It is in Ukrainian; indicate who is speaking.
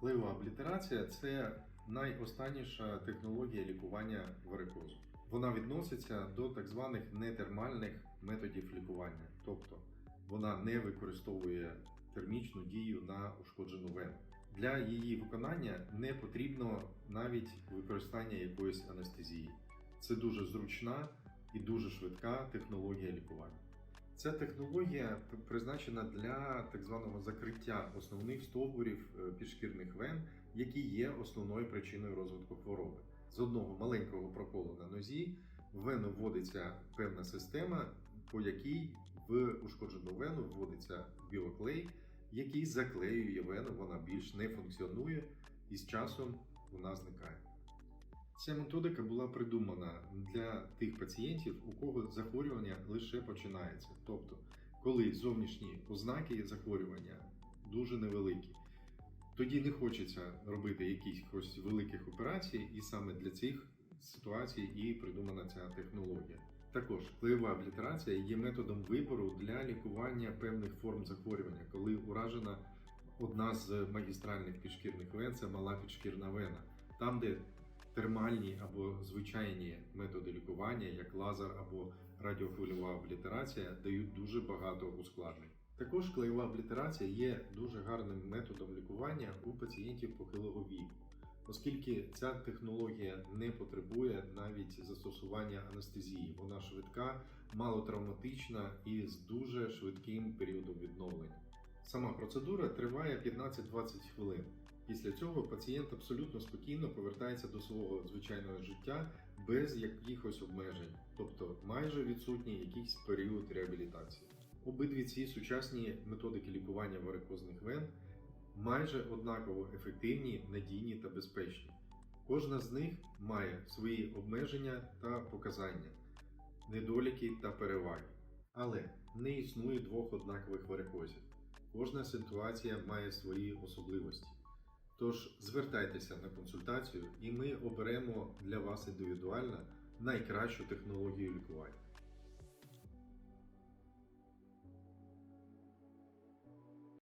Speaker 1: Клеєва облітерація це найостанніша технологія лікування варикозу. Вона відноситься до так званих нетермальних методів лікування, тобто вона не використовує термічну дію на ушкоджену вену. Для її виконання не потрібно навіть використання якоїсь анестезії. Це дуже зручна і дуже швидка технологія лікування. Ця технологія призначена для так званого закриття основних стовбурів е, підшкірних вен, які є основною причиною розвитку хвороби. З одного маленького проколу на нозі в вену вводиться певна система, по якій в ушкоджену вену вводиться біоклей, який заклеює вену, вона більш не функціонує і з часом вона зникає. Ця методика була придумана для тих пацієнтів, у кого захворювання лише починається. Тобто, коли зовнішні ознаки захворювання дуже невеликі, тоді не хочеться робити якихось великих операцій, і саме для цих ситуацій і придумана ця технологія. Також клеєва облітерація є методом вибору для лікування певних форм захворювання, коли уражена одна з магістральних підшкірних вен це мала підшкірна вена, там, де термальні або звичайні методи лікування, як лазер або радіохвильова облітерація, дають дуже багато ускладнень. Також клеєва облітерація є дуже гарним методом лікування у пацієнтів похилого віку, оскільки ця технологія не потребує навіть застосування анестезії. Вона швидка, малотравматична і з дуже швидким періодом відновлення. Сама процедура триває 15-20 хвилин. Після цього пацієнт абсолютно спокійно повертається до свого звичайного життя без якихось обмежень, тобто майже відсутній якийсь період реабілітації. Обидві ці сучасні методики лікування варикозних вен майже однаково ефективні, надійні та безпечні. Кожна з них має свої обмеження та показання, недоліки та переваги. Але не існує двох однакових варикозів. Кожна ситуація має свої особливості. Тож звертайтеся на консультацію, і ми оберемо для вас індивідуально найкращу технологію лікування.